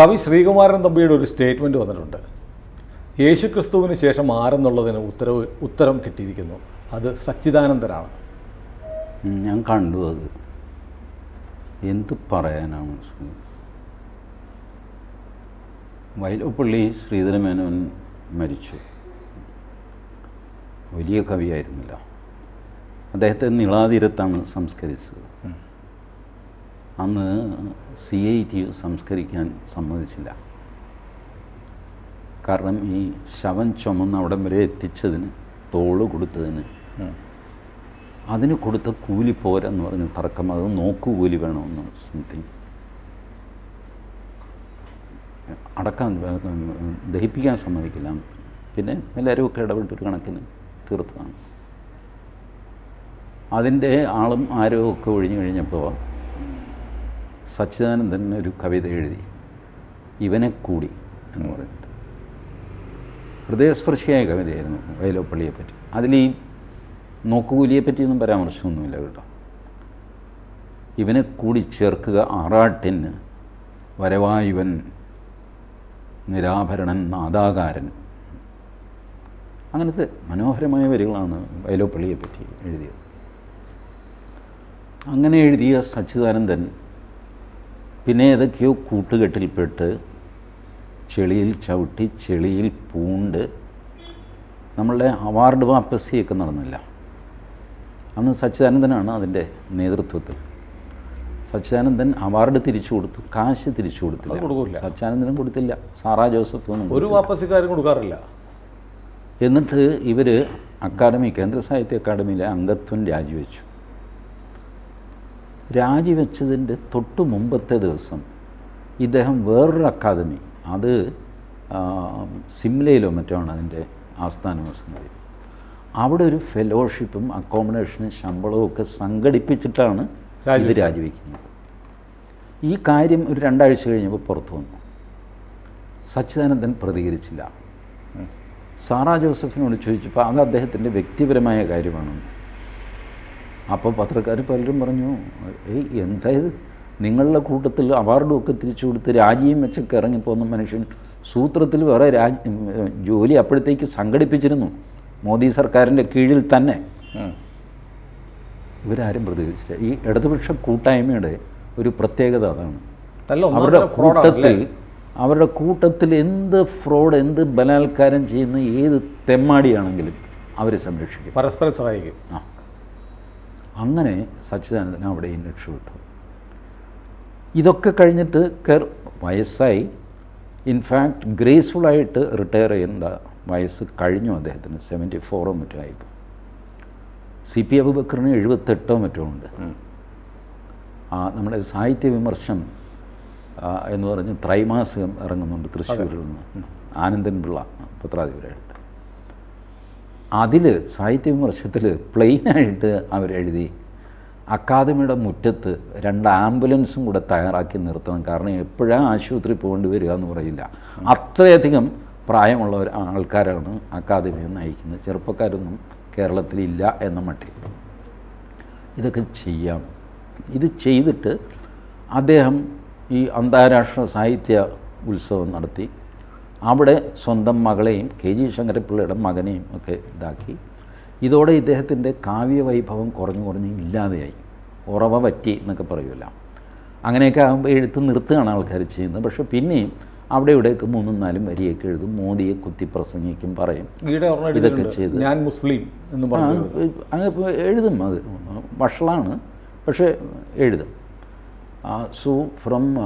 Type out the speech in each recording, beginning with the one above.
കവി ശ്രീകുമാരൻ തമ്പിയുടെ ഒരു സ്റ്റേറ്റ്മെന്റ് വന്നിട്ടുണ്ട്. യേശു ക്രിസ്തുവിന് ശേഷം ആരെന്നുള്ളതിന് ഉത്തരവ് ഉത്തരം കിട്ടിയിരിക്കുന്നു. അത് സച്ചിദാനന്ദരാണ് ഞാൻ കണ്ടു അത്. എന്ത് പറയാനാണ് വയലോപ്പള്ളി ശ്രീധരമേനോൻ മരിച്ചു. വലിയ കവിയായിരുന്നില്ല. അദ്ദേഹത്തെ നിളാതീരത്താണ് സംസ്കരിച്ചത്. അന്ന് സി ഐ ടി സംസ്കരിക്കാൻ സമ്മതിച്ചില്ല. കാരണം ഈ ശവം ചുമന്ന് അവിടം വരെ എത്തിച്ചതിന് തോൾ കൊടുത്തതിന്. അതിന് കൊടുത്ത കൂലി പോരെന്ന് പറഞ്ഞ് തർക്കം അത് നോക്കുകൂലി വേണമെന്ന് സംതിങ്. അടക്കാൻ ദഹിപ്പിക്കാൻ സമ്മതിക്കില്ല. പിന്നെ എല്ലാവരും ഒക്കെ ഇടപെട്ടൊരു കണക്കിന് തീർത്തതാണ്. അതിന്റെ ആളും ആരോ ഒക്കെ ഒഴിഞ്ഞു കഴിഞ്ഞപ്പോൾ സച്ചിദാനന്ദൻ ഒരു കവിത എഴുതി. ഇവനെ കൂടി എന്ന് പറഞ്ഞിട്ട്. ഹൃദയസ്പർശിയായ കവിതയായിരുന്നു വയലോപ്പള്ളിയെ പറ്റി. അതിൽ ഈ നോക്കുകൂലിയെ പറ്റിയൊന്നും പരാമർശമൊന്നുമില്ല കേട്ടോ. ഇവനെ കൂടി ചേർക്കുക ആറാട്ടിന് വരവായുവൻ നിരാഭരണൻ നാദാകാരൻ. അങ്ങനത്തെ മനോഹരമായ വരികളാണ് വയലോപ്പള്ളിയെ പറ്റി എഴുതിയത്. അങ്ങനെ എഴുതിയ സച്ചിദാനന്ദൻ പിന്നെ ഏതൊക്കെയോ കൂട്ടുകെട്ടിൽപ്പെട്ട് ചെളിയിൽ ചവിട്ടി ചെളിയിൽ പൂണ്ട് നമ്മളുടെ അവാർഡ് വാപ്പസിയൊക്കെ നടന്നില്ല. അന്ന് സച്ചിദാനന്ദനാണ് അതിന്റെ നേതൃത്വത്തിൽ. സച്ചിദാനന്ദൻ അവാർഡ് തിരിച്ചു കൊടുത്തു കാശ് തിരിച്ചു കൊടുത്തില്ല. കൊടുക്കില്ല സച്ചിദാനന്ദനും കൊടുത്തില്ല. സാറാ ജോസഫ് ഒരു വാപ്പസ് വാപ്പസിക്കാരും കൊടുക്കാറില്ല. എന്നിട്ട് ഇവർ അക്കാദമി കേന്ദ്ര സാഹിത്യ അക്കാദമിയിലെ അംഗത്വം രാജിവെച്ചു. രാജിവെച്ചതിന്റെ തൊട്ട് മുമ്പത്തെ ദിവസം ഇദ്ദേഹം വേറൊരു അക്കാദമി അത് സിംലയിലോ മറ്റോ ആണ് അതിന്റെ ആസ്ഥാനം വസതി അവിടെ ഒരു ഫെലോഷിപ്പും അക്കോമഡേഷനും ശമ്പളവും ഒക്കെ സംഘടിപ്പിച്ചിട്ടാണ് ഇത്. രാജിവെക്കുന്നത്. ഈ കാര്യം ഒരു രണ്ടാഴ്ച കഴിഞ്ഞപ്പോൾ പുറത്തു വന്നു. സച്ചിദാനന്ദൻ പ്രതികരിച്ചില്ല. സാറാ ജോസഫിനോട് ചോദിച്ചപ്പോൾ അത് അദ്ദേഹത്തിന്റെ വ്യക്തിപരമായ കാര്യമാണ് അപ്പോൾ പത്രക്കാർ പലരും പറഞ്ഞു ഏയ് എന്തായത് നിങ്ങളുടെ കൂട്ടത്തിൽ അവാർഡുമൊക്കെ തിരിച്ചു കൊടുത്ത് രാജിയും വെച്ചൊക്കെ ഇറങ്ങിപ്പോകുന്ന മനുഷ്യൻ സൂത്രത്തിൽ വേറെ രാജ് ജോലി അപ്പോഴത്തേക്ക് സംഘടിപ്പിച്ചിരുന്നു. മോദി സർക്കാരിന്റെ കീഴിൽ തന്നെ. ഇവരാരും പ്രതികരിച്ചില്ല. ഈ ഇടതുപക്ഷ കൂട്ടായ്മയുടെ ഒരു പ്രത്യേകത അതാണ്. അവരുടെ കൂട്ടത്തിൽ അവരുടെ കൂട്ടത്തിൽ എന്ത് ഫ്രോഡ് എന്ത് ബലാത്കാരം ചെയ്യുന്ന ഏത് തെമ്മാടിയാണെങ്കിലും അവരെ സംരക്ഷിക്കും. പരസ്പരം സഹായിക്കും. ആ. അങ്ങനെ സച്ചിദാനന്ദൻ അവിടെയും രക്ഷപ്പെട്ടു ഇതൊക്കെ കഴിഞ്ഞിട്ട് കയർ വയസ്സായി. ഇൻഫാക്ട് ഗ്രേസ്ഫുള്ളായിട്ട് റിട്ടയർ ചെയ്യുന്ന വയസ്സ് കഴിഞ്ഞു അദ്ദേഹത്തിന്. സെവന്റി ഫോറോ മറ്റോ ആയിപ്പോൾ സി പി അബുബക്കറിന് എഴുപത്തെട്ടോ മറ്റോ ഉണ്ട്. ആ നമ്മുടെ സാഹിത്യ വിമർശനം എന്ന് പറഞ്ഞ് ത്രൈമാസികം ഇറങ്ങുന്നുണ്ട് തൃശ്ശൂരിൽ നിന്ന്. ആനന്ദൻ പിള്ള പത്രാധിപരായിട്ട് അതിൽ സാഹിത്യ വിമർശത്തിൽ പ്ലെയിനായിട്ട് അവരെഴുതി അക്കാദമിയുടെ മുറ്റത്ത് രണ്ട് ആംബുലൻസും കൂടെ തയ്യാറാക്കി നിർത്തണം. കാരണം എപ്പോഴാണ് ആശുപത്രി പോകേണ്ടി വരിക എന്ന് പറയില്ല. അത്രയധികം പ്രായമുള്ള ആൾക്കാരാണ് അക്കാദമിയെ നയിക്കുന്നത്. ചെറുപ്പക്കാരൊന്നും കേരളത്തിലില്ല എന്ന മട്ടിൽ. ഇതൊക്കെ ചെയ്യാം. ഇത് ചെയ്തിട്ട് അദ്ദേഹം ഈ അന്താരാഷ്ട്ര സാഹിത്യ ഉത്സവം നടത്തി. അവിടെ സ്വന്തം മകളെയും കെ ജി ശങ്കരപ്പിള്ളയുടെ മകനെയും ഒക്കെ ഇതാക്കി. ഇതോടെ ഇദ്ദേഹത്തിന്റെ കാവ്യവൈഭവം കുറഞ്ഞു കുറഞ്ഞ് ഇല്ലാതെയായി. ഉറവ പറ്റി എന്നൊക്കെ പറയൂല അങ്ങനെയൊക്കെ ആകുമ്പോൾ എഴുത്ത് നിർത്തുകയാണ് ആൾക്കാർ ചെയ്യുന്നത്. പക്ഷേ പിന്നെയും അവിടെ ഇവിടെയൊക്കെ മൂന്നും നാലും വരിയൊക്കെ എഴുതും. മോദിയെ കുത്തി പ്രസംഗിക്കും പറയും. ഇതൊക്കെ. ചെയ്ത്. ഞാൻ മുസ്ലിം എന്ന് പറഞ്ഞു അങ്ങനെ എഴുതും അത്. വഷളാണ് പക്ഷേ എഴുതും. So from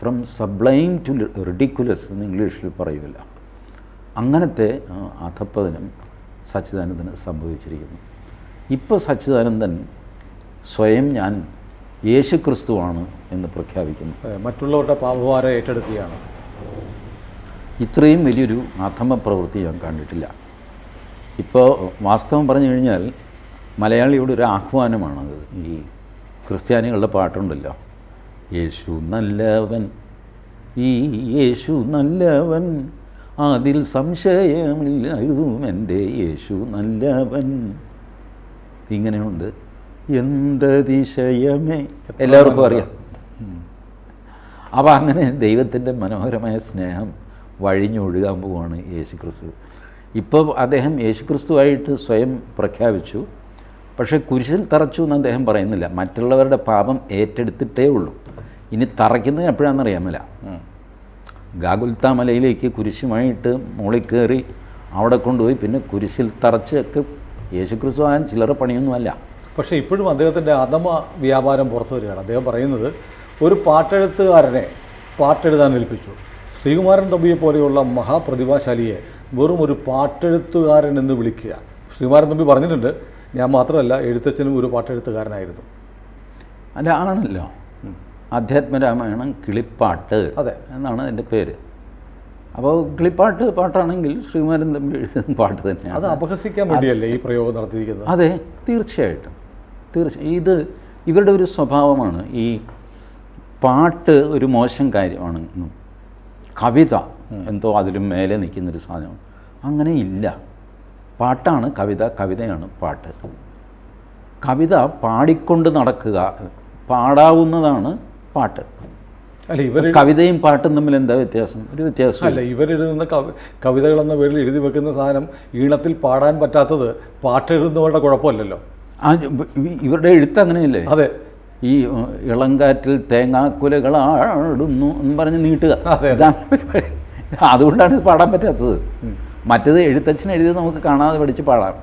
from sublime to ridiculous എന്ന് ഇംഗ്ലീഷിൽ പറയുമല്ല അങ്ങനത്തെ അധപ്പതിനും സച്ചിദാനന്ദന് സംഭവിച്ചിരിക്കുന്നു. ഇപ്പോൾ സച്ചിദാനന്ദൻ സ്വയം ഞാൻ യേശു ക്രിസ്തുവാണ് എന്ന് പ്രഖ്യാപിക്കുന്നു. മറ്റുള്ളവരുടെ പാപഭാരം ഏറ്റെടുക്കുകയാണ്. ഇത്രയും വലിയൊരു അധമ പ്രവൃത്തി ഞാൻ കണ്ടിട്ടില്ല. ഇപ്പോൾ വാസ്തവം പറഞ്ഞു കഴിഞ്ഞാൽ മലയാളിയോട് ഒരു ആഹ്വാനമാണത്. ഈ ക്രിസ്ത്യാനികളുടെ പാട്ടുണ്ടല്ലോ. യേശു നല്ലവൻ. ഈ യേശു നല്ലവൻ. അതിൽ സംശയമില്ല എന്റെ യേശു നല്ലവൻ. ഇങ്ങനെയുണ്ട്. എന്തതിശയമേ എല്ലാവർക്കും അറിയാം. അപ്പോൾ അങ്ങനെ ദൈവത്തിന്റെ മനോഹരമായ സ്നേഹം വഴിഞ്ഞൊഴുകാൻ പോവാണ് യേശു ക്രിസ്തു ഇപ്പോൾ അദ്ദേഹം യേശു ക്രിസ്തുവായിട്ട് സ്വയം പ്രഖ്യാപിച്ചു. പക്ഷേ കുരിശിൽ തറച്ചു എന്ന് അദ്ദേഹം പറയുന്നില്ല. മറ്റുള്ളവരുടെ പാപം ഏറ്റെടുത്തിട്ടേ ഉള്ളൂ. ഇനി തറയ്ക്കുന്നത് എപ്പോഴാണെന്നറിയാമല്ല. ഗാഗുൽത്ത മലയിലേക്ക് കുരിശുമായിട്ട് മുകളിൽ കയറി അവിടെ കൊണ്ടുപോയി പിന്നെ കുരിശിൽ തറച്ചൊക്കെ യേശുക്രിസ്തു ആകാൻ ചില്ലറ പണിയൊന്നുമല്ല. പക്ഷേ ഇപ്പോഴും അദ്ദേഹത്തിന്റെ അധമ വ്യാപാരം പുറത്തു വരികയാണ്. അദ്ദേഹം പറയുന്നത് ഒരു പാട്ടെഴുത്തുകാരനെ പാട്ടെഴുതാൻ ഏൽപ്പിച്ചു. ശ്രീകുമാരൻ തമ്പിയെ പോലെയുള്ള മഹാപ്രതിഭാശാലിയെ വെറും ഒരു പാട്ടെഴുത്തുകാരൻ എന്ന് വിളിക്കുക. ശ്രീകുമാരൻ തമ്പി പറഞ്ഞിട്ടുണ്ട് ഞാൻ മാത്രമല്ല എഴുത്തച്ഛനും ഒരു പാട്ടെഴുത്തുകാരനായിരുന്നു. അല്ല ആണല്ലോ. അധ്യാത്മരാമായണം കിളിപ്പാട്ട് അതെ. എന്നാണ് അതിന്റെ പേര്. അപ്പോൾ കിളിപ്പാട്ട് പാട്ടാണെങ്കിൽ ശ്രീകുമാരൻ തമ്പി എഴുതുന്ന പാട്ട് അത് അപഹസിക്കാൻ വേണ്ടിയല്ലേ ഈ പ്രയോഗം നടത്തിയിരിക്കുന്നത്? അതെ തീർച്ചയായിട്ടും. തീർച്ചയായും ഇത് ഇവരുടെ ഒരു സ്വഭാവമാണ്. ഈ പാട്ട് ഒരു മോശം കാര്യമാണെന്നും കവിത എന്തോ അതിലും മേലെ നിൽക്കുന്നൊരു സാധനമാണ് അങ്ങനെ ഇല്ല. പാട്ടാണ് കവിത കവിതയാണ് പാട്ട്. കവിത പാടിക്കൊണ്ട് നടക്കുക പാടാവുന്നതാണ് പാട്ട്. അല്ല ഇവർ കവിതയും പാട്ടും തമ്മിൽ എന്താ വ്യത്യാസം? ഒരു വ്യത്യാസം അല്ല ഇവരെഴുതുന്ന കവി കവിതകളെന്ന പേരിൽ എഴുതി വെക്കുന്ന സാധനം ഈണത്തിൽ പാടാൻ പറ്റാത്തത് പാട്ടെഴുതുന്നവരുടെ കുഴപ്പമല്ലല്ലോ. ആ ഇവരുടെ എഴുത്ത് അങ്ങനെയല്ലേ? അതെ. ഈ ഇളങ്കാറ്റിൽ തേങ്ങാക്കുലകളാടുന്നു എന്ന് പറഞ്ഞ് നീട്ടുക. അതെ, അതെ. അതുകൊണ്ടാണ് പാടാൻ പറ്റാത്തത്. മറ്റേത് എഴുത്തച്ഛൻ എഴുതി നമുക്ക് കാണാതെ പഠിച്ച് പാടാം.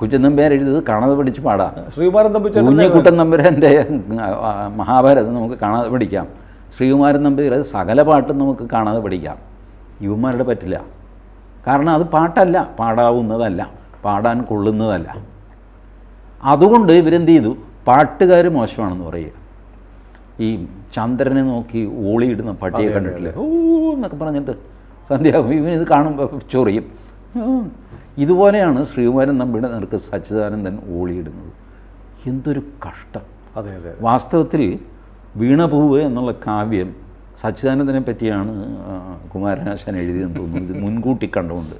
കുറ്റനമ്പ്യാർ എഴുതിയത് കാണാതെ പഠിച്ച് പാടാം. ശ്രീകുമാരൻ തമ്പി ചേട്ടന്റെ കുഞ്ഞിക്കുട്ടൻ നമ്പുരാന്റെ ആ, മഹാഭാരതം നമുക്ക് കാണാതെ പഠിക്കാം ശ്രീകുമാരൻ നമ്പൂതിരി സകല പാട്ടും നമുക്ക് കാണാതെ പഠിക്കാം യുവന്മാരുടെ പറ്റില്ല. കാരണം അത് പാട്ടല്ല പാടാവുന്നതല്ല പാടാൻ കൊള്ളുന്നതല്ല. അതുകൊണ്ട് ഇവരെന്ത് ചെയ്തു? പാട്ടുകാർ മോശമാണെന്ന് പറയുക. ഈ ചന്ദ്രനെ നോക്കി ഓളിയിടുന്ന പട്ടിയെ കണ്ടിട്ടില്ലേ? ഓ എന്നൊക്കെ പറഞ്ഞിട്ട് സന്ധ്യാവും ഇവനിത് കാണുമ്പോൾ ചൊറിയും. ഇതുപോലെയാണ് ശ്രീകുമാരൻ നമ്പിയുടെ നേർക്ക് സച്ചിദാനന്ദൻ ഓളിയിടുന്നത്. എന്തൊരു കഷ്ടം. അതെ അതെ വാസ്തവത്തിൽ വീണപൂവ് എന്നുള്ള കാവ്യം സച്ചിദാനന്ദനെ പറ്റിയാണ് കുമാരനാശൻ എഴുതിയെന്ന് തോന്നുന്നു. ഇത് മുൻകൂട്ടി കണ്ടുകൊണ്ട്.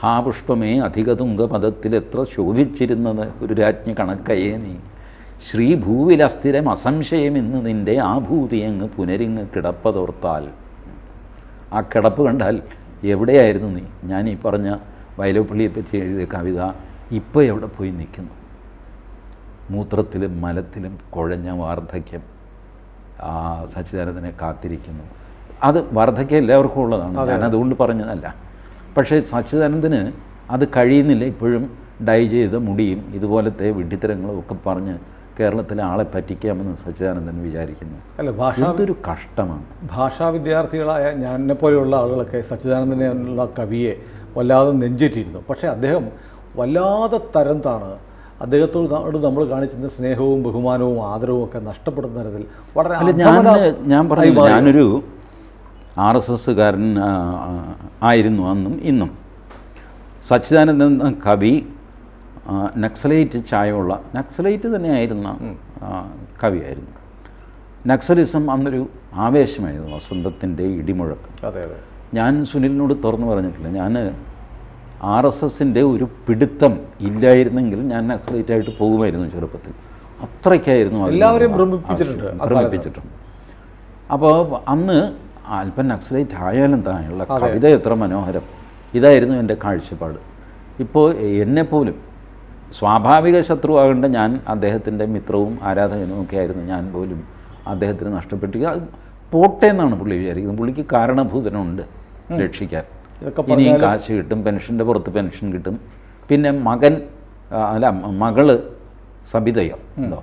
ഹാ പുഷ്പമേ അധികതുങ്ക പദത്തിൽ എത്ര ശോഭിച്ചിരുന്നത് ഒരു രാജ്ഞി കണക്കയേ നീ. ശ്രീഭൂവിൽ അസ്ഥിരം അസംശയം ഇന്ന് നിന്റെ ആഭൂതി അങ്ങ് പുനരിങ്ങ് കിടപ്പതോർത്താൽ. ആ കിടപ്പ് കണ്ടാൽ എവിടെയായിരുന്നു നീ? ഞാൻ ഈ പറഞ്ഞ വയലപ്പള്ളിയെ പറ്റി എഴുതിയ കവിത ഇപ്പോൾ എവിടെ പോയി നിൽക്കുന്നു? മൂത്രത്തിലും മലത്തിലും കുഴഞ്ഞ വാർദ്ധക്യം. ആ സച്ചിദാനന്ദനെ കാത്തിരിക്കുന്നു. അത് വാർദ്ധക്യം എല്ലാവർക്കും ഉള്ളതാണ്. ഞാൻ അതുകൊണ്ട് പറഞ്ഞതല്ല. പക്ഷേ സച്ചിദാനന്ദന് അത് കഴിയുന്നില്ല. ഇപ്പോഴും ഡൈ ചെയ്ത മുടിയും ഇതുപോലത്തെ വിഡ്ഢിത്തരങ്ങളും ഒക്കെ പറഞ്ഞ് കേരളത്തിലെ ആളെ പറ്റിക്കാമെന്ന് സച്ചിദാനന്ദൻ വിചാരിക്കുന്നു. അല്ല ഭാഷ എന്തൊരു കഷ്ടമാണ്. ഭാഷാ വിദ്യാർത്ഥികളായ ഞാനെ പോലെയുള്ള ആളുകളൊക്കെ സച്ചിദാനന്ദനെ ഉള്ള കവിയെ വല്ലാതെ നെഞ്ചേറ്റിയിരുന്നു. പക്ഷേ അദ്ദേഹം വല്ലാതെ തരം താണ് അദ്ദേഹത്തോട് നമ്മൾ കാണിച്ചിരുന്ന സ്നേഹവും ബഹുമാനവും ആദരവും ഒക്കെ നഷ്ടപ്പെടുന്ന തരത്തിൽ വളരെ ഞാൻ ഞാൻ പറഞ്ഞു. ഞാനൊരു ആർ എസ് എസ്സുകാരൻ ആയിരുന്നു അന്നും ഇന്നും. സച്ചിദാനന്ദൻ കവി നക്സലൈറ്റ് ചായമുള്ള നക്സലൈറ്റ് തന്നെയായിരുന്ന കവിയായിരുന്നു. നക്സലിസം അന്നൊരു ആവേശമായിരുന്നു വസന്തത്തിന്റെ ഇടിമുഴക്കം. അതെ അതെ. ഞാൻ സുനിലിനോട് തുറന്നു പറഞ്ഞിട്ടില്ല. ഞാൻ ആർ എസ് എസിന്റെ ഒരു പിടുത്തം ഇല്ലായിരുന്നെങ്കിൽ ഞാൻ നക്സലൈറ്റായിട്ട് പോകുമായിരുന്നു ചെറുപ്പത്തിൽ. അത്രയ്ക്കായിരുന്നു എല്ലാവരെയും ഭ്രമിപ്പിച്ചിട്ടുണ്ട് ഭ്രമിപ്പിച്ചിട്ടുണ്ട്. അപ്പോൾ അന്ന് അല്പം നക്സലൈറ്റ് ആയാലും താനുള്ള കവിത എത്ര മനോഹരം. ഇതായിരുന്നു എന്റെ കാഴ്ചപ്പാട്. ഇപ്പോൾ എന്നെപ്പോലും സ്വാഭാവിക ശത്രുവാകേണ്ട ഞാൻ അദ്ദേഹത്തിന്റെ മിത്രവും ആരാധകനും ഒക്കെ ആയിരുന്നു. ഞാൻ പോലും അദ്ദേഹത്തിന് നഷ്ടപ്പെട്ടു അത് പോട്ടെ എന്നാണ് പുള്ളി വിചാരിക്കുന്നത്. പുള്ളിക്ക് കാരണഭൂതനുണ്ട്. രക്ഷിക്കാൻ. ഇനിയും കാശ് കിട്ടും പെൻഷന്റെ പുറത്ത് പെൻഷൻ കിട്ടും. പിന്നെ മകൻ അല്ല മകൾ സബിതയോ എന്തോ.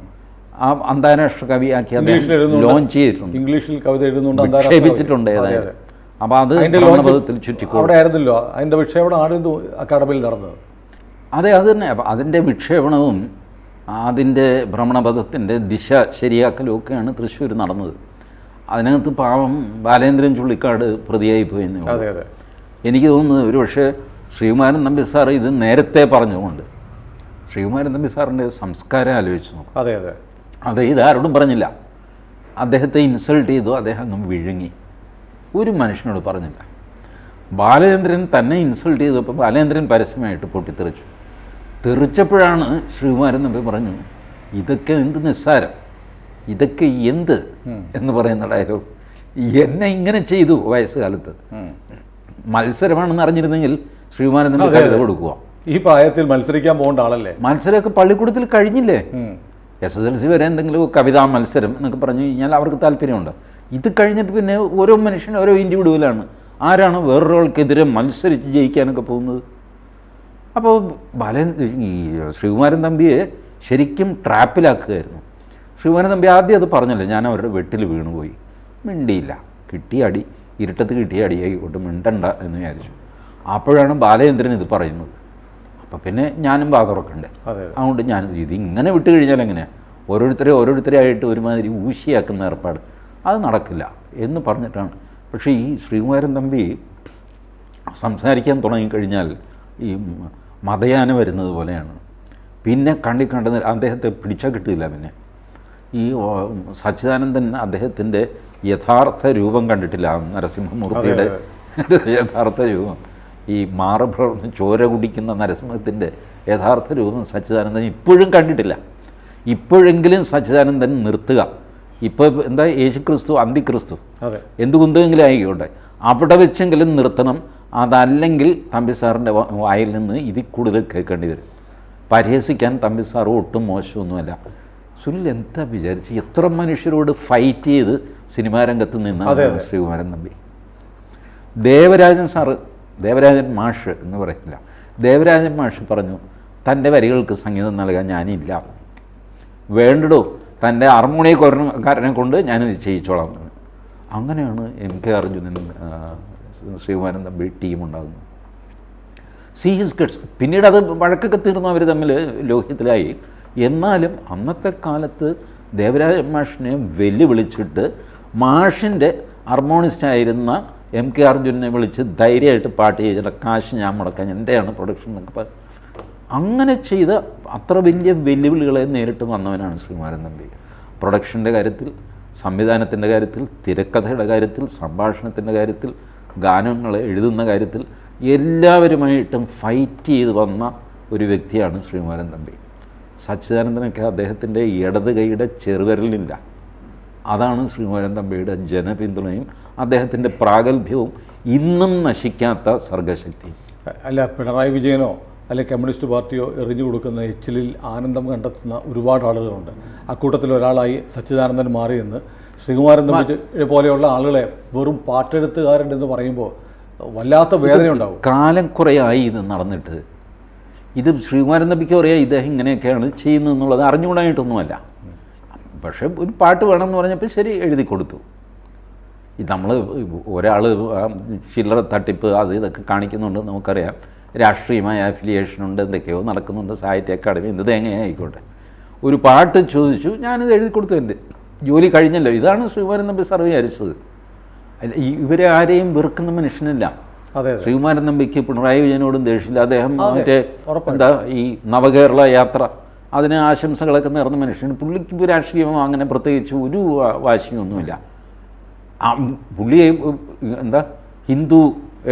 ആ അന്താരാഷ്ട്ര കവിയാക്കി ആക്കി അദ്ദേഹം. ലോഞ്ച് ചെയ്തിട്ടുണ്ട്. ഇംഗ്ലീഷിൽ കവിത എഴുതുന്നുണ്ട്. അതെ, ഏതായാലും. അതെ. അപ്പോൾ അത് ലോഞ്ച് ചുറ്റിക്കോളും. അവിടെ ആയിരുന്നല്ലോ. അതിന്റെ വിക്ഷേപണം ആയിരുന്നു അക്കാഡമിയിൽ നടന്നത്? അതെ അത് തന്നെ. അപ്പം അതിന്റെ വിക്ഷേപണവും അതിന്റെ ഭ്രമണപഥത്തിന്റെ ദിശ ശരിയാക്കലും ഒക്കെയാണ് തൃശ്ശൂർ നടന്നത്. അതിനകത്ത് പാവം ബാലേന്ദ്രൻ ചുള്ളിക്കാട് പ്രതിയായി പോയെന്ന് അതെ അതെ. എനിക്ക് തോന്നുന്നത് ഒരു പക്ഷേ ശ്രീകുമാരൻ നമ്പി സാർ ഇത് നേരത്തെ പറഞ്ഞുകൊണ്ട് ശ്രീകുമാരൻ നമ്പി സാറിന്റെ സംസ്കാരം ആലോചിച്ച് നോക്കും. അതെ അതെ. അത് ഇതാരോടും പറഞ്ഞില്ല. അദ്ദേഹത്തെ ഇൻസൾട്ട് ചെയ്തു അദ്ദേഹം അങ്ങ് വിഴുങ്ങി. ഒരു മനുഷ്യനോട് പറഞ്ഞില്ല. ബാലചന്ദ്രൻ തന്നെ ഇൻസൾട്ട് ചെയ്തപ്പോൾ ബാലചന്ദ്രൻ പരസ്യമായിട്ട് പൊട്ടിത്തെറിച്ചു. തെറിച്ചപ്പോഴാണ് ശ്രീകുമാരൻ നമ്പി പറഞ്ഞു ഇതൊക്കെ എന്ത് നിസ്സാരം. ഇതൊക്കെ എന്ത് എന്ന് പറയുന്ന ഡയലോഗ് എന്നെ ഇങ്ങനെ ചെയ്തു വയസ്സുകാലത്ത്. മത്സരമാണെന്ന് അറിഞ്ഞിരുന്നെങ്കിൽ ശ്രീകുമാരൻ അതെ. കൊടുക്കുക ഈ പ്രായത്തിൽ മത്സരിക്കാൻ പോകേണ്ട ആളല്ലേ? മത്സരമൊക്കെ പള്ളിക്കൂടത്തിൽ കഴിഞ്ഞില്ലേ. എസ് എസ് എൽ സി വരെ എന്തെങ്കിലും കവിതാ മത്സരം എന്നൊക്കെ പറഞ്ഞു കഴിഞ്ഞാൽ അവർക്ക് താല്പര്യമുണ്ട്. ഇത് കഴിഞ്ഞിട്ട് പിന്നെ ഓരോ മനുഷ്യനും ഓരോ ഇൻഡിവിജ്വലാണ് ആരാണ് വേറൊരാൾക്കെതിരെ മത്സരിച്ച് ജയിക്കാനൊക്കെ പോകുന്നത്? അപ്പോൾ ബാലൻ ഈ ശ്രീകുമാരൻ തമ്പിയെ ശരിക്കും ട്രാപ്പിലാക്കുകയായിരുന്നു ശ്രീകുമാരൻ തമ്പി ആദ്യം അത് പറഞ്ഞല്ലോ ഞാൻ അവരുടെ വെട്ടിൽ വീണുപോയി. മിണ്ടിയില്ല. കിട്ടിയ അടി ഇരുട്ടത്ത് കിട്ടിയ അടിയായി കൊണ്ട് മിണ്ടണ്ട എന്ന് വിചാരിച്ചു. അപ്പോഴാണ് ബാലചന്ദ്രൻ ഇത് പറയുന്നത്. അപ്പം പിന്നെ ഞാനും ബാധ തുറക്കണ്ടേ അതെ അതെ. അതുകൊണ്ട് ഞാൻ ഇത് ഇങ്ങനെ വിട്ട് കഴിഞ്ഞാൽ എങ്ങനെയാണ് ഓരോരുത്തരെ ഓരോരുത്തരെ ആയിട്ട് ഒരുമാതിരി ഊശിയാക്കുന്ന ഏർപ്പാട്. അത് നടക്കില്ല എന്ന് പറഞ്ഞിട്ടാണ്. പക്ഷേ ഈ ശ്രീകുമാരൻ തമ്പി സംസാരിക്കാൻ തുടങ്ങിക്കഴിഞ്ഞാൽ ഈ മതയാന വരുന്നത് പോലെയാണ്. പിന്നെ കണ്ടി കണ്ടത് അദ്ദേഹത്തെ പിടിച്ചാൽ കിട്ടില്ല പിന്നെ. ഈ സച്ചിദാനന്ദൻ അദ്ദേഹത്തിന്റെ യഥാർത്ഥ രൂപം കണ്ടിട്ടില്ല. നരസിംഹമൂർത്തിയുടെ യഥാർത്ഥ രൂപം. ഈ മാറുപ്രവർന്ന് ചോര കുടിക്കുന്ന നരസിംഹത്തിന്റെ യഥാർത്ഥ രൂപം സച്ചിദാനന്ദൻ ഇപ്പോഴും കണ്ടിട്ടില്ല. ഇപ്പോഴെങ്കിലും സച്ചിദാനന്ദൻ നിർത്തുക. ഇപ്പോൾ എന്താ യേശുക്രിസ്തു അന്തിക്രിസ്തു? എന്ത് കുന്തെങ്കിലും ആയിക്കോട്ടെ. അവിടെ വെച്ചെങ്കിലും നിർത്തണം. അതല്ലെങ്കിൽ തമ്പി സാറിന്റെ വായിൽ നിന്ന് ഇതിൽ കൂടുതൽ കേൾക്കേണ്ടി വരും. പരിഹസിക്കാൻ തമ്പി സാർ ഒട്ടും മോശമൊന്നുമല്ല. സുനിൽ എന്താ വിചാരിച്ച് എത്ര മനുഷ്യരോട് ഫൈറ്റ് ചെയ്ത് സിനിമാ രംഗത്ത് നിന്നാണ് ശ്രീകുമാരൻ തമ്പി ദേവരാജൻ സാറ് ദേവരാജൻ മാഷ് എന്ന് പറയില്ല ദേവരാജൻ മാഷ് പറഞ്ഞു തന്റെ വരികൾക്ക് സംഗീതം നൽകാൻ ഞാനില്ല. വേണ്ടടോ തന്റെ ഹാർമോണിയക്കാരനെ കൊണ്ട് ഞാൻ നിശ്ചയിച്ചോളാം. അങ്ങനെയാണ് M K Arjunan Sreekumaran Thampi team ഉണ്ടാകുന്നത്. സി ഹിസ് ഗഡ്സ് പിന്നീട് അത് വഴക്കൊക്കെ തീർന്നു അവർ തമ്മിൽ ലോഹ്യത്തിലായി. എന്നാലും അന്നത്തെ കാലത്ത് ദേവരാജ മാഷിനെ വെല്ലുവിളിച്ചിട്ട് മാഷിന്റെ ഹാർമോണിസ്റ്റായിരുന്ന എം കെ അർജുനെ വിളിച്ച് ധൈര്യമായിട്ട് പാട്ട് ചെയ്തിട്ട് കാശ് ഞാൻ മുടക്കാൻ എന്റെയാണ് പ്രൊഡക്ഷൻ എന്നൊക്കെ പറഞ്ഞു. അങ്ങനെ ചെയ്ത അത്ര വലിയ വെല്ലുവിളികളെ നേരിട്ട് വന്നവനാണ് ശ്രീകുമാരൻ തമ്പി. പ്രൊഡക്ഷന്റെ കാര്യത്തിൽ സംവിധാനത്തിന്റെ കാര്യത്തിൽ തിരക്കഥയുടെ കാര്യത്തിൽ സംഭാഷണത്തിന്റെ കാര്യത്തിൽ ഗാനങ്ങൾ എഴുതുന്ന കാര്യത്തിൽ എല്ലാവരുമായിട്ടും ഫൈറ്റ് ചെയ്ത് വന്ന ഒരു വ്യക്തിയാണ് ശ്രീകുമാരൻ തമ്പി. സച്ചിദാനന്ദനൊക്കെ അദ്ദേഹത്തിന്റെ ഇടത് കൈയുടെ ചെറുവിരലില്ല അതാണ് ശ്രീകുമാരൻ തമ്പിയുടെ ജനപിന്തുണയും അദ്ദേഹത്തിന്റെ പ്രാഗൽഭ്യവും ഇന്നും നശിക്കാത്ത സർഗശക്തി. അല്ല പിണറായി വിജയനോ അല്ലെങ്കിൽ കമ്മ്യൂണിസ്റ്റ് പാർട്ടിയോ എറിഞ്ഞു കൊടുക്കുന്ന എച്ചിലിൽ ആനന്ദം കണ്ടെത്തുന്ന ഒരുപാട് ആളുകളുണ്ട്. അക്കൂട്ടത്തിൽ ഒരാളായി സച്ചിദാനന്ദൻ മാറിയെന്ന് ശ്രീകുമാരൻ തമ്പി പോലെയുള്ള ആളുകളെ വെറും പാട്ടെഴുത്തുകാരൻ എന്ന് പറയുമ്പോൾ വല്ലാത്ത വേദനയുണ്ടാവും. കാലം കുറയായി ഇത് നടന്നിട്ട്. ഇത് ശ്രീകുമാരൻ നബിക്ക് പറയാം ഇദ്ദേഹം ഇങ്ങനെയൊക്കെയാണ് ചെയ്യുന്നത് എന്നുള്ളത് അറിഞ്ഞുകൂടായിട്ടൊന്നുമല്ല പക്ഷേ ഒരു പാട്ട് വേണമെന്ന് പറഞ്ഞപ്പോൾ ശരി എഴുതി കൊടുത്തു. നമ്മൾ ഒരാൾ ചില്ലറ തട്ടിപ്പ് അത് ഇതൊക്കെ കാണിക്കുന്നുണ്ട് നമുക്കറിയാം. രാഷ്ട്രീയമായ അഫിലിയേഷൻ ഉണ്ട് എന്തൊക്കെയോ നടക്കുന്നുണ്ട് സാഹിത്യ അക്കാദമി എന്ത് തേങ്ങയായിക്കോട്ടെ ഒരു പാട്ട് ചോദിച്ചു ഞാനിത് എഴുതി കൊടുത്തു എന്റെ. ജോലി കഴിഞ്ഞല്ലോ. ഇതാണ് ശ്രീകുമാരൻ നമ്പി സാർ വിചാരിച്ചത് അല്ല, ഇവരെ ആരെയും വെറുക്കുന്ന മനുഷ്യനല്ല. ശ്രീകുമാരൻ നമ്പിക്ക് പിണറായി വിജയനോടും ദേഷ്യമില്ല. അദ്ദേഹം മറ്റേ എന്താ ഈ നവകേരള യാത്ര അതിന് ആശംസകളൊക്കെ നേർന്ന മനുഷ്യൻ പുള്ളിക്ക് ഇപ്പോൾ രാഷ്ട്രീയമോ അങ്ങനെ പ്രത്യേകിച്ച് ഒരു വാശിയൊന്നുമില്ല. ആ പുള്ളിയെ എന്താ ഹിന്ദു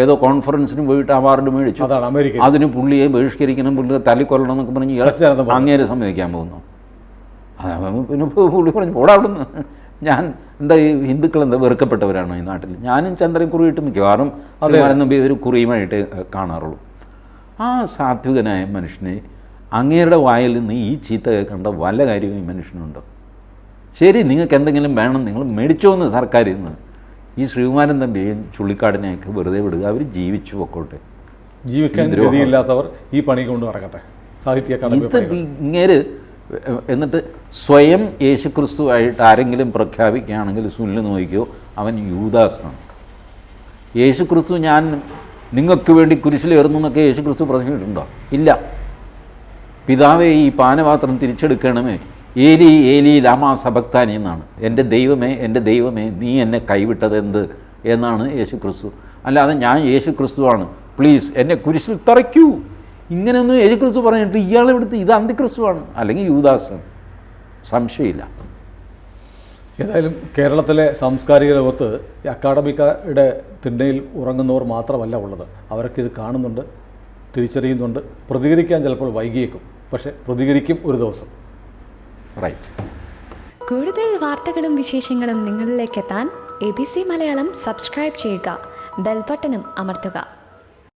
ഏതോ കോൺഫറൻസിന് പോയിട്ട് അവാർഡ് മേടിച്ചു. അതിന് പുള്ളിയെ ബഹിഷ്കരിക്കണം പുള്ളിയെ തല്ലിക്കൊല്ലണം എന്നൊക്കെ പറഞ്ഞ്. അങ്ങേരെ സമ്മതിക്കാൻ പോകുന്നു. പിന്നെ പുള്ളി പറഞ്ഞു ഓടാവിടുന്നു ഞാൻ എന്താ ഈ ഹിന്ദുക്കൾ എന്താ വെറുക്കപ്പെട്ടവരാണോ ഈ നാട്ടിൽ? ഞാനും ചന്ദ്രൻ കുറിയിട്ട് മിക്കവാറും നമ്പി ഒരു കുറിയുമായിട്ട് കാണാറുള്ളൂ. ആ സാത്വികനായ മനുഷ്യനെ അങ്ങേരുടെ വായിൽ നിന്ന് ഈ ചീത്ത കേൾക്കേണ്ട വല്ല കാര്യവും ഈ മനുഷ്യനുണ്ടോ? ശരി നിങ്ങൾക്ക് എന്തെങ്കിലും വേണം നിങ്ങൾ മേടിച്ചോ എന്ന് സർക്കാരിൽ നിന്ന്. ഈ ശ്രീകുമാരൻ തമ്പിയും ചുള്ളിക്കാടിനെയൊക്കെ വെറുതെ വിടുക അവർ ജീവിച്ചു പൊക്കോട്ടെ. ജീവിക്കാൻ ഗതിയില്ലാത്തവർ ഈ പണി കൊണ്ട് നടക്കട്ടെ. സാഹിത്യ ഇത് ഇങ്ങേര് എന്നിട്ട് സ്വയം യേശുക്രിസ്തു ആയിട്ട് ആരെങ്കിലും പ്രഖ്യാപിക്കുകയാണെങ്കിൽ സുനിൽ നോക്കിയോ അവൻ യൂദാസാണ് യേശുക്രിസ്തു ഞാൻ നിങ്ങൾക്ക് വേണ്ടി കുരിശിലേറുന്നു എന്നൊക്കെ യേശുക്രിസ്തു പറഞ്ഞിട്ടുണ്ടോ ഇല്ല. പിതാവേ ഈ പാനപാത്രം തിരിച്ചെടുക്കണമേ. ഏലി ഏലി ലാമാ സഭക്താനി എന്നാണ്. എന്റെ ദൈവമേ എന്റെ ദൈവമേ നീ എന്നെ കൈവിട്ടത് എന്ത് എന്നാണ് യേശുക്രിസ്തു. അല്ലാതെ ഞാൻ യേശുക്രിസ്തുവാണ്. പ്ലീസ് എന്നെ കുരിശിൽ തറയ്ക്കൂ. ഇങ്ങനെയൊന്നും യേശുക്രിസ്തു പറഞ്ഞിട്ട് ഇയാളെ എടുത്ത് ഇത് അന്തിക്രിസ്തുവാണ്. അല്ലെങ്കിൽ യൂദാസൻ. സംശയമില്ല. ഏതായാലും കേരളത്തിലെ സാംസ്കാരിക ലോകത്ത് ഈ അക്കാഡമിക്കയുടെ തിണ്ണയിൽ ഉറങ്ങുന്നവർ മാത്രമല്ല ഉള്ളത്. അവരൊക്കെ ഇത് കാണുന്നുണ്ട് തിരിച്ചറിയുന്നുണ്ട്. പ്രതികരിക്കാൻ ചിലപ്പോൾ വൈകിയേക്കും. പക്ഷേ പ്രതികരിക്കും ഒരു ദിവസം. റൈറ്റ് കൂടുതൽ വാർത്തകളും വിശേഷങ്ങളും നിങ്ങളിലേക്ക് എത്താൻ A B C Malayalam subscribe ചെയ്യുക. ബെൽബട്ടനും അമർത്തുക.